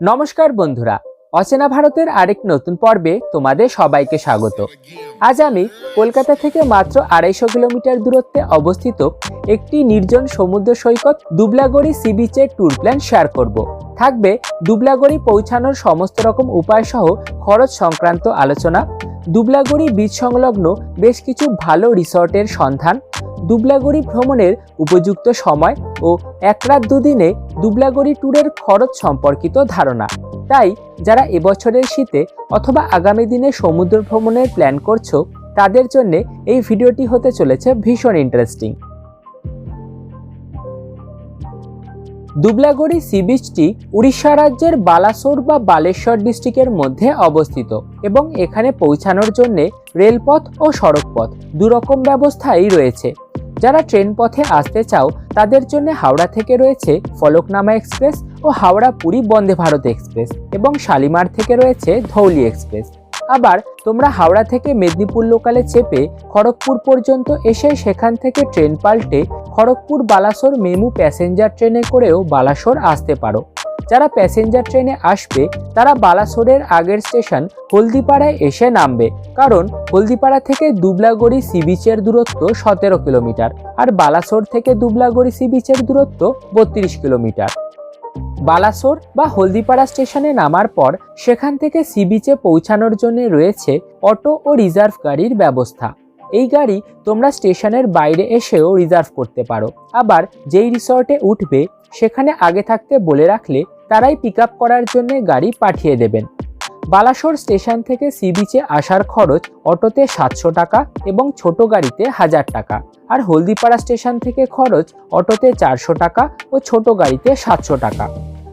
নমস্কার বন্ধুরা, অচেনা ভারতের আরেক নতুন পর্বে তোমাদের সবাইকে স্বাগত। আজ আমি কলকাতা থেকে মাত্র আড়াইশো কিলোমিটার দূরত্বে অবস্থিত একটি নির্জন সমুদ্র সৈকত দুবলাগড়ি সি বিচের ট্যুর প্ল্যান শেয়ার করব। থাকবে দুবলাগড়ি পৌঁছানোর সমস্ত রকম উপায় সহ খরচ সংক্রান্ত আলোচনা, দুবলাগড়ি বিচ সংলগ্ন বেশ কিছু ভালো রিসর্টের সন্ধান দুবলাগড়ি ভ্রমণের উপযুক্ত সময় ও এক রাত দুদিনে দুবলাগড়ি ট্যুরের খরচ সম্পর্কিত ধারণা। তাই, যারা এবছরের শীতে অথবা আগামী দিনে সমুদ্র ভ্রমণের প্ল্যান করছ, তাদের জন্যে এই ভিডিওটি হতে চলেছে ভীষণ ইন্টারেস্টিং। দুবলাগড়ি সি বিচটি উড়িষ্যা রাজ্যের বালাসোর বা বালেশ্বর ডিস্ট্রিক্টের মধ্যে অবস্থিত এবং এখানে পৌঁছানোর জন্য রেলপথ ও সড়কপথ দুরকম ব্যবস্থাই রয়েছে। যারা ট্রেন পথে আসতে চাও, তাদের জন্য হাওড়া থেকে রয়েছে ফলকনামা এক্সপ্রেস ও হাওড়া পুরী বন্দে ভারত এক্সপ্রেস এবং শালিমার থেকে রয়েছে ধৌলি এক্সপ্রেস। আবার তোমরা হাওড়া থেকে মেদিনীপুর লোকালে চেপে খড়গপুর পর্যন্ত এসে সেখান থেকে ট্রেন পাল্টে খড়গপুর বালাসোর মেমু প্যাসেঞ্জার ট্রেনে করেও বালাসোর আসতে পারো। যারা প্যাসেঞ্জার ট্রেনে আসবে, তারা বালাসোরের আগের স্টেশন হলদিপাড়ায় এসে নামবে। কারণ হলদিপাড়া থেকে দুবলাগড়ি সি বিচের দূরত্ব সতেরো কিলোমিটার আর বালাসোর থেকে দুবলাগড়ি সি বিচের দূরত্ব বত্রিশ কিলোমিটার। বালাসোর বা হলদিপাড়া স্টেশনে নামার পর সেখান থেকে সি বিচে পৌঁছানোর জন্য রয়েছে অটো ও রিজার্ভ গাড়ির ব্যবস্থা। এই গাড়ি তোমরা স্টেশনের বাইরে এসেও রিজার্ভ করতে পারো। আবার যেই রিসর্টে উঠবে সেখানে আগে থাকতে বলে রাখলে তারাই পিক করার জন্য গাড়ি পাঠিয়ে দেবেন। বালাসোর স্টেশন থেকে সি বিচে আসার খরচ অটোতে সাতশো টাকা এবং ছোট গাড়িতে হাজার টাকা। আর হলদিপাড়া স্টেশন থেকে খরচ অটোতে চারশো টাকা ও ছোট গাড়িতে সাতশো টাকা।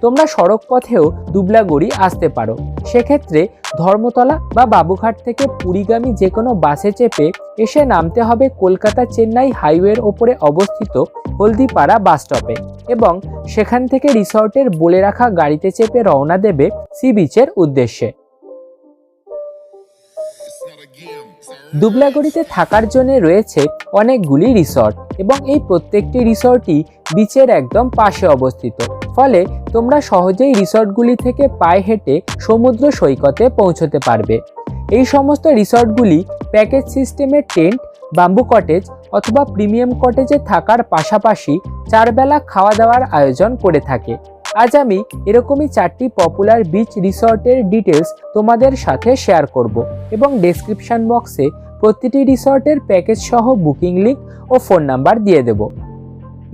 তোমরা সড়ক পথেও দুবলাগড়ি আসতে পারো। সেক্ষেত্রে ধর্মতলা বা বাবুঘাট থেকে পুরীগামী যে কোনো বাসে চেপে এসে নামতে হবে কলকাতা চেন্নাই হাইওয়ের ওপরে অবস্থিত হলদিপাড়া বাস স্টপে এবং সেখান থেকে রিসর্টের বলে রাখা গাড়িতে চেপে রওনা দেবে সি বিচের উদ্দেশ্যে। দুবলাগড়িতে থাকার জন্য রয়েছে অনেকগুলি রিসর্ট এবং এই প্রত্যেকটি রিসর্টই বিচের একদম পাশে অবস্থিত। ফলে তোমরা সহজেই রিসর্টগুলি থেকে পায়ে হেঁটে সমুদ্র সৈকতে পৌঁছতে পারবে। এই সমস্ত রিসর্টগুলি প্যাকেজ সিস্টেমের টেন্ট, বাম্বু কটেজ অথবা প্রিমিয়াম কটেজে থাকার পাশাপাশি চারবেলা খাওয়া দাওয়ার আয়োজন করে থাকে। আজ আমি এরকমই চারটি পপুলার বিচ রিসর্টের ডিটেলস তোমাদের সাথে শেয়ার করব এবং ডেসক্রিপশন বক্সে প্রতিটি রিসর্টের প্যাকেজ সহ বুকিং লিঙ্ক ও ফোন নাম্বার দিয়ে দেব।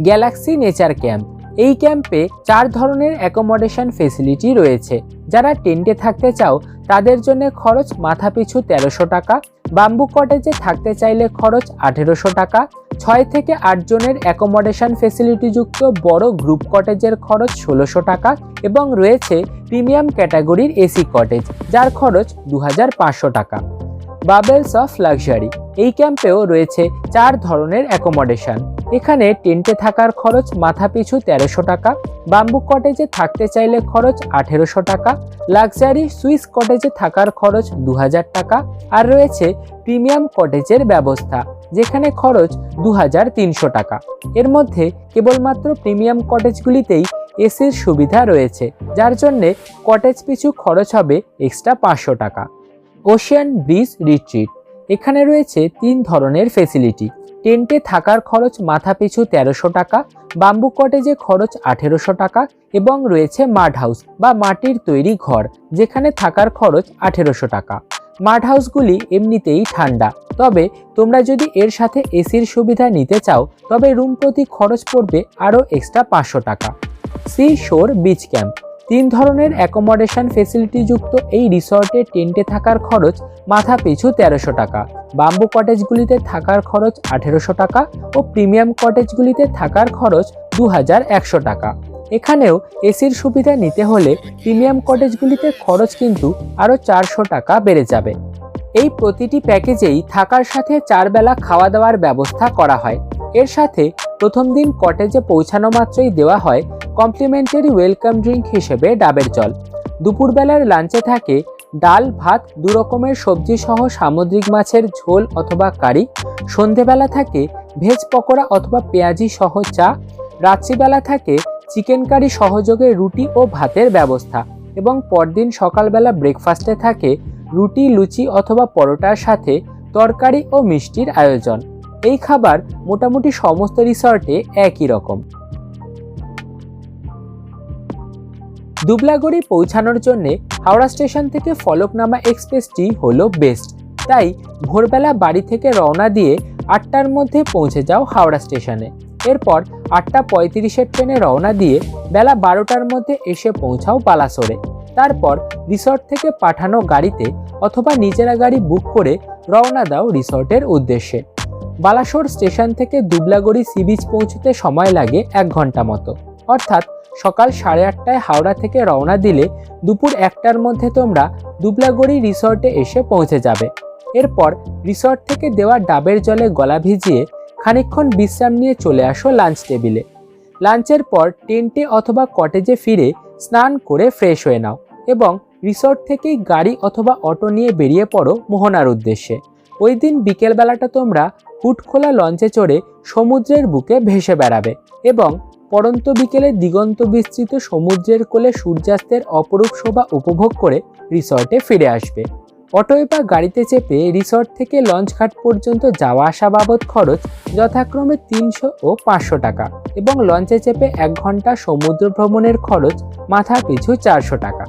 Galaxy nature camp. এই ক্যাম্পে চার ধরনের অ্যাকোমোডেশন ফেসিলিটি রয়েছে। যারা টেন্টে থাকতে চাও, তাদের জন্য খরচ মাথাপিছু তেরোশো টাকা বাম্বু কটেজে থাকতে চাইলে খরচ আঠেরোশো টাকা, ছয় থেকে আট জনের অ্যাকোমোডেশন ফেসিলিটিযুক্ত বড় গ্রুপ কটেজের খরচ ষোলোশো টাকা এবং রয়েছে প্রিমিয়াম ক্যাটাগরির এসি কটেজ যার খরচ দু হাজার পাঁচশো টাকা। বাবেলস অফ লাক্সারি এই ক্যাম্পেও রয়েছে চার ধরনের অ্যাকোমোডেশন এখানে টেন্টে থাকার খরচ মাথাপিছু তেরোশো টাকা, বাম্বু কটেজে থাকতে চাইলে খরচ আঠেরোশো টাকা, লাক্সারি সুইস কটেজে থাকার খরচ দু হাজার টাকা, আর রয়েছে প্রিমিয়াম কটেজের ব্যবস্থা, যেখানে খরচ দু হাজার তিনশো টাকা। এর মধ্যে কেবলমাত্র প্রিমিয়াম কটেজগুলিতেই এসির সুবিধা রয়েছে, যার জন্যে কটেজ পিছু খরচ হবে এক্সট্রা পাঁচশো টাকা। ওশিয়ান ব্রিজ রিট্রিট, এখানে রয়েছে তিন ধরনের ফেসিলিটি। টেন্টে থাকার খরচ মাথাপিছু তেরোশো টাকা, বাম্বু কটেজে খরচ আঠেরোশো টাকা এবং রয়েছে মাড হাউস বা মাটির তৈরি ঘর, যেখানে থাকার খরচ আঠেরোশো টাকা। মাড হাউসগুলি এমনিতেই ঠান্ডা, তবে তোমরা যদি এর সাথে এসির সুবিধা নিতে চাও, তবে রুম প্রতি খরচ পড়বে আরও এক্সট্রা পাঁচশো টাকা। সি শোর বিচ ক্যাম্প। তিন ধরনের অ্যাকোমোডেশন ফেসিলিটিযুক্ত এই রিসর্টে টেন্টে থাকার খরচ মাথা পিছু তেরোশো টাকা। বাম্বু কটেজগুলিতে থাকার খরচ আঠেরোশো টাকা ও প্রিমিয়াম কটেজগুলিতে থাকার খরচ দু হাজার একশো টাকা। এখানেও এসির সুবিধা নিতে হলে প্রিমিয়াম কটেজগুলিতে খরচ কিন্তু আরও চারশো টাকা বেড়ে যাবে। এই প্রতিটি প্যাকেজেই থাকার সাথে চারবেলা খাওয়া দাওয়ার ব্যবস্থা করা হয়। এর সাথে প্রথম দিন কটেজে পৌঁছানো মাত্রই দেওয়া হয় কমপ্লিমেন্টারি ওয়েলকাম ড্রিঙ্ক হিসেবে ডাবের জল। দুপুরবেলার লাঞ্চে থাকে ডাল, ভাত, দু রকমের সবজি সহ সামুদ্রিক মাছের ঝোল অথবা কারি। সন্ধেবেলা থাকে ভেজ পকোড়া অথবা পেঁয়াজি সহ চা। রাত্রিবেলা থাকে চিকেন কারি সহযোগে রুটি ও ভাতের ব্যবস্থা। এবং পরদিন সকালবেলা ব্রেকফাস্টে থাকে রুটি, লুচি অথবা পরোটার সাথে তরকারি ও মিষ্টির আয়োজন। এই খাবার মোটামুটি সমস্ত রিসর্টে একই রকম। দুবলাগড়ি পৌঁছানোর জন্য হাওড়া স্টেশন থেকে ফলকনামা এক্সপ্রেসটি হলো বেস্ট তাই ভোরবেলা বাড়ি থেকে রওনা দিয়ে আটটার মধ্যে পৌঁছে যাও হাওড়া স্টেশনে। এরপর আটটা পঁয়ত্রিশের ট্রেনে রওনা দিয়ে বেলা বারোটার মধ্যে এসে পৌঁছাও বালাসোরে। তারপর রিসর্ট থেকে পাঠানো গাড়িতে অথবা নিজেরা গাড়ি বুক করে রওনা দাও রিসর্টের উদ্দেশ্যে। বালাসোর স্টেশন থেকে দুবলাগড়ি সি বিচ পৌঁছতে সময় লাগে এক ঘণ্টা মতো। অর্থাৎ সকাল সাড়ে আটটায় হাওড়া থেকে রওনা দিলে দুপুর একটার মধ্যে তোমরা দুবলাগড়ি রিসর্টে এসে পৌঁছে যাবে। এরপর রিসর্ট থেকে দেওয়া ডাবের জলে গলা ভিজিয়ে খানিকক্ষণ বিশ্রাম নিয়ে চলে আসো লাঞ্চ টেবিলে। লাঞ্চের পর টেন্টে অথবা কটেজে ফিরে স্নান করে ফ্রেশ হয়ে নাও এবং রিসর্ট থেকেই গাড়ি অথবা অটো নিয়ে বেরিয়ে পড়ো মোহনার উদ্দেশ্যে। ওই দিন বিকেলবেলাটা তোমরা হুট খোলা লঞ্চে চড়ে সমুদ্রের বুকে ভেসে বেড়াবে এবং পরন্ত বিকেলে দিগন্ত বিস্তৃত সমুদ্রের কোলে সূর্যাস্তের অপরূপ শোভা উপভোগ করে রিসর্টে ফিরে আসবে। অটোয় বা গাড়িতে চেপে রিসর্ট থেকে লঞ্চ ঘাট পর্যন্ত যাওয়া আসা বাবদ খরচ যথাক্রমে তিনশো ও পাঁচশো টাকা এবং লঞ্চে চেপে এক ঘণ্টা সমুদ্র ভ্রমণের খরচ মাথা পিছু চারশো টাকা।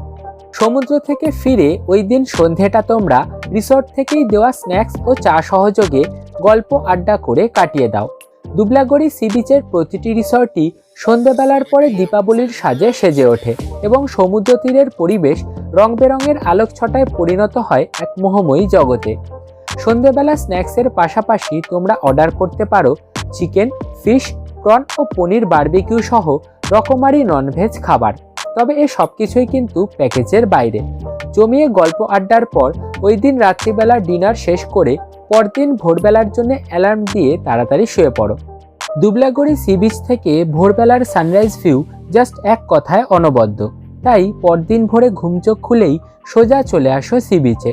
সমুদ্র থেকে ফিরে ওই দিন সন্ধেটা তোমরা রিসর্ট থেকেই দেওয়া স্ন্যাক্স ও চা সহযোগে গল্প আড্ডা করে কাটিয়ে দাও। দুবলাগড়ি সি বিচের প্রতিটি রিসর্টই সন্ধেবেলার পরে দীপাবলির সাজে সেজে ওঠে এবং সমুদ্র তীরের পরিবেশ রং বেরঙের আলোক ছটায় পরিণত হয় এক মোহময়ী জগতে। সন্ধেবেলা স্ন্যাক্সের পাশাপাশি তোমরা অর্ডার করতে পারো চিকেন, ফিশ, প্রন ও পনির বারবিকিউ সহ রকমারি ননভেজ খাবার। তবে এ সব কিছুই কিন্তু প্যাকেজের বাইরে। জমিয়ে গল্প আড্ডার পর ওই দিন রাত্রিবেলা ডিনার শেষ করে পরদিন ভোরবেলার জন্য অ্যালার্ম দিয়ে তাড়াতাড়ি শুয়ে পড়ো। দুবলাগড়ি সি বিচ থেকে ভোরবেলার সানরাইজ ভিউ জাস্ট এক কথায় অনবদ্য। তাই পরদিন ভোরে ঘুমচোখ খুলেই সোজা চলে আসো সি বিচে।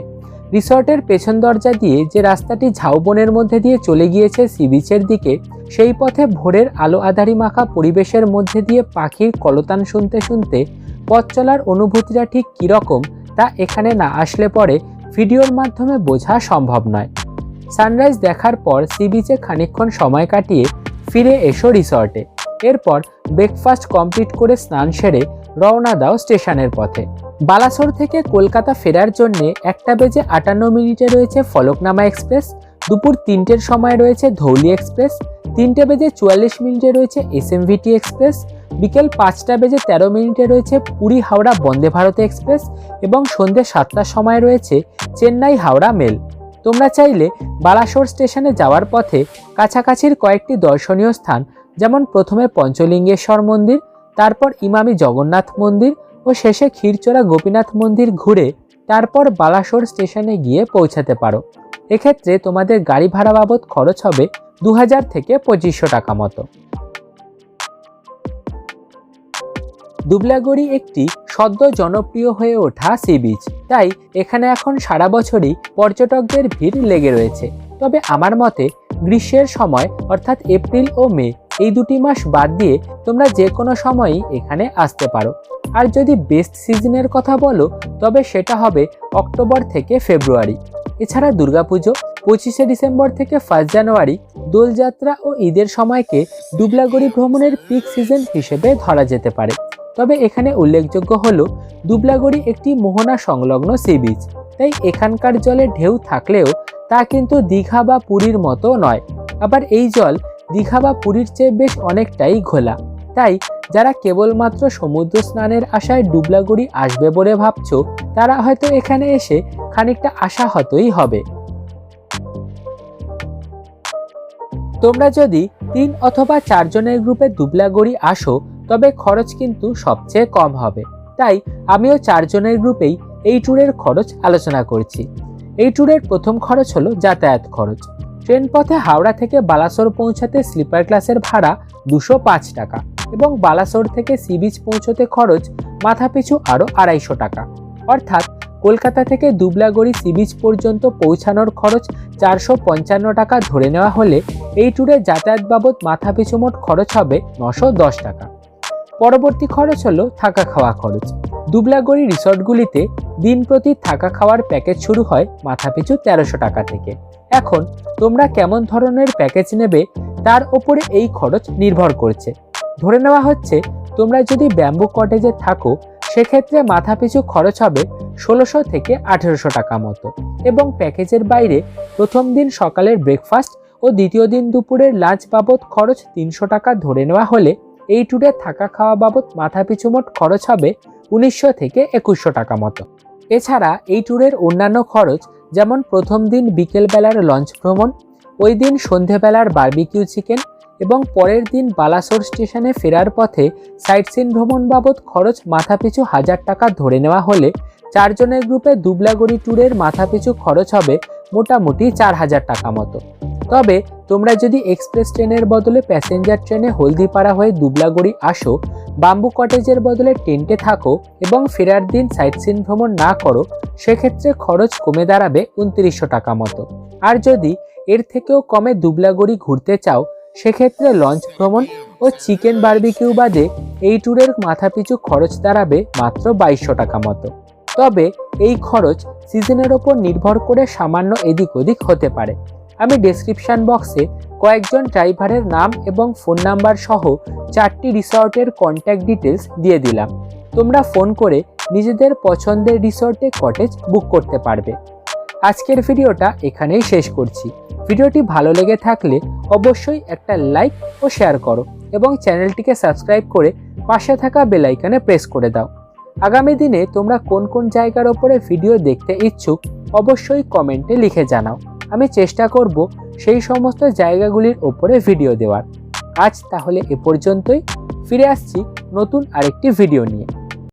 রিসর্টের পেছন দরজা দিয়ে যে রাস্তাটি ঝাউবনের মধ্যে দিয়ে চলে গিয়েছে সি বিচের দিকে, সেই পথে ভোরের আলো আধারি মাখা পরিবেশের মধ্যে দিয়ে পাখির কলতান শুনতে শুনতে পথ চলার অনুভূতিটা ঠিক কীরকম তা এখানে না আসলে পরে ভিডিওর মাধ্যমে বোঝা সম্ভব নয়। সানরাইজ দেখার পর সি বিচে খানিকক্ষণ সময় কাটিয়ে ফিরে এসো রিসর্টে। এরপর ব্রেকফাস্ট কমপ্লিট করে স্নান সেরে রওনা দাও স্টেশনের পথে। বালাসোর থেকে কলকাতা ফেরার জন্য একটা বেজে আটান্ন মিনিটে রয়েছে ফলকনামা এক্সপ্রেস, দুপুর তিনটের সময় রয়েছে ধৌলি এক্সপ্রেস, তিনটে বেজে চুয়াল্লিশ মিনিটে রয়েছে এসএমভিটি এক্সপ্রেস, বিকেল পাঁচটা বেজে তেরো মিনিটে রয়েছে পুরী হাওড়া বন্দে ভারত এক্সপ্রেস এবং সন্ধ্যে সাতটার সময় রয়েছে চেন্নাই হাওড়া মেল। তোমরা চাইলে বালাসোর স্টেশনে যাওয়ার পথে কাছাকাছির কয়েকটি দর্শনীয় স্থান, যেমন প্রথমে পঞ্চলিঙ্গেশ্বর মন্দির, তারপর ইমামি জগন্নাথ মন্দির ও শেষে ক্ষীরচোরা গোপীনাথ মন্দির ঘুরে তারপর বালাসোর স্টেশনে গিয়ে পৌঁছাতে পারো। এক্ষেত্রে তোমাদের গাড়ি ভাড়া বাবদ খরচ হবে দু হাজার থেকে পঁচিশশো টাকা মতো। দুবলাগড়ি একটি সদ্য জনপ্রিয় হয়ে ওঠা সি বিচ। তাই এখানে এখন সারা বছরই পর্যটকদের ভিড় লেগে রয়েছে। তবে আমার মতে গ্রীষ্মের সময়, অর্থাৎ এপ্রিল ও মে, এই দুটি মাস বাদ দিয়ে তোমরা যে কোনো সময়ই এখানে আসতে পারো। আর যদি বেস্ট সিজনের কথা বলো, তবে সেটা হবে অক্টোবর থেকে ফেব্রুয়ারি। এছাড়া দুর্গাপুজো, পঁচিশে ডিসেম্বর থেকে ফার্স্ট জানুয়ারি দোলযাত্রা ও ঈদের সময়কে দুবলাগড়ি ভ্রমণের পিক সিজন হিসেবে ধরা যেতে পারে। তবে এখানে উল্লেখযোগ্য হলো, দুবলাগড়ি একটি মোহনা সংলগ্ন সি বিচ। তাই এখানকার জলে ঢেউ থাকলেও তা কিন্তু দীঘা বা পুরীর মতো নয়। আবার এই জল দীঘা বা পুরীর চেয়ে বেশ অনেকটাই ঘোলা। তাই যারা কেবলমাত্র সমুদ্র স্নানের আশায় ডুবলাগুড়ি আসবে বলে ভাবছ, তারা হয়তো এখানে এসে খানিকটা আশাহতই হবে। তোমরা যদি তিন অথবা চারজনের গ্রুপে দুবলাগড়ি আসো তবে খরচ কিন্তু সবচেয়ে কম হবে। তাই আমিও চারজনের গ্রুপেই এই ট্যুরের খরচ আলোচনা করছি। এই ট্যুরের প্রথম খরচ হলো যাতায়াত খরচ। ট্রেন পথে হাওড়া থেকে বালাসোর পৌঁছাতে স্লিপার ক্লাসের ভাড়া দুশো পাঁচ টাকা এবং বালাসোর থেকে সি বিচ পৌঁছতে খরচ মাথাপিছু আরও আড়াইশো টাকা। অর্থাৎ কলকাতা থেকে দুবলাগড়ি সি বিচ পর্যন্ত পৌঁছানোর খরচ চারশো পঞ্চান্ন টাকা ধরে নেওয়া হলে এই ট্যুরে যাতায়াত বাবদ মাথাপিছু মোট খরচ হবে নশো দশ টাকা। পরবর্তী খরচ হলো থাকা খাওয়া খরচ। দুবলাগড়ি রিসর্টগুলিতে দিন প্রতি থাকা খাওয়ার প্যাকেজ শুরু হয় মাথাপিছু তেরোশো টাকা থেকে। এখন তোমরা কেমন ধরনের প্যাকেজ নেবে তার ওপরে এই খরচ নির্ভর করছে। ধরে নেওয়া হচ্ছে তোমরা যদি ব্যাম্বু কটেজে থাকো, সেক্ষেত্রে মাথাপিছু খরচ হবে ষোলোশো থেকে আঠেরোশো টাকা মতো এবং প্যাকেজের বাইরে প্রথম দিন সকালের ব্রেকফাস্ট ও দ্বিতীয় দিন দুপুরের লাঞ্চ বাবদ খরচ তিনশো টাকা ধরে নেওয়া হলে এই ট্যুরে থাকা খাওয়া বাবদ মাথাপিছু মোট খরচ হবে উনিশশো থেকে একুশশো টাকা মতো। এছাড়া এই ট্যুরের অন্যান্য খরচ যেমন প্রথম দিন বিকেলবেলার লঞ্চ ভ্রমণ, ওই দিন সন্ধেবেলার বার্বিকিউ চিকেন এবং পরের দিন বালাসোর স্টেশনে ফেরার পথে সাইটসিন ভ্রমণ বাবদ খরচ মাথাপিছু হাজার টাকা ধরে নেওয়া হলে চারজনের গ্রুপে দুবলাগড়ি ট্যুরের মাথাপিছু খরচ হবে মোটামুটি চার হাজার টাকা মতো। তবে তোমরা যদি এক্সপ্রেস ট্রেনের বদলে প্যাসেঞ্জার ট্রেনে হলদিপাড়া হয়ে দুবলাগড়ি আসো, বাম্বু কটেজের বদলে টেন্টে থাকো এবং ফেরার দিন সাইটসিন ভ্রমণ না করো, সেক্ষেত্রে খরচ কমে দাঁড়াবে উনত্রিশশো টাকা মতো। আর যদি এর থেকেও কমে দুবলাগড়ি ঘুরতে চাও, সেক্ষেত্রে লঞ্চ ভ্রমণ ও চিকেন বারবিকিউ বাদে এই ট্যুরের মাথাপিছু খরচ দাঁড়াবে মাত্র বাইশশো টাকা মতো। তবে এই খরচ সিজনের ওপর নির্ভর করে সামান্য এদিক ওদিক হতে পারে। আমি ডেসক্রিপশন বক্সে কয়েকজন ড্রাইভারের নাম এবং ফোন নাম্বার সহ চারটি রিসর্টের কন্ট্যাক্ট ডিটেলস দিয়ে দিলাম। তোমরা ফোন করে নিজেদের পছন্দের রিসর্টে কটেজ বুক করতে পারবে। আজকের ভিডিওটা এখানেই শেষ করছি। ভিডিওটি ভালো লেগে থাকলে অবশ্যই একটা লাইক ও শেয়ার করো এবং চ্যানেলটিকে সাবস্ক্রাইব করে পাশে থাকা বেল আইকনে প্রেস করে দাও। আগামী দিনে তোমরা কোন কোন জায়গার ওপরে ভিডিও দেখতে ইচ্ছুক, অবশ্যই কমেন্টে লিখে জানাও। আমি চেষ্টা করব সেই সমস্ত জায়গাগুলির ওপরে ভিডিও দেওয়ার। আজ তাহলে এ পর্যন্তই। ফিরে আসছি নতুন আরেকটি ভিডিও নিয়ে।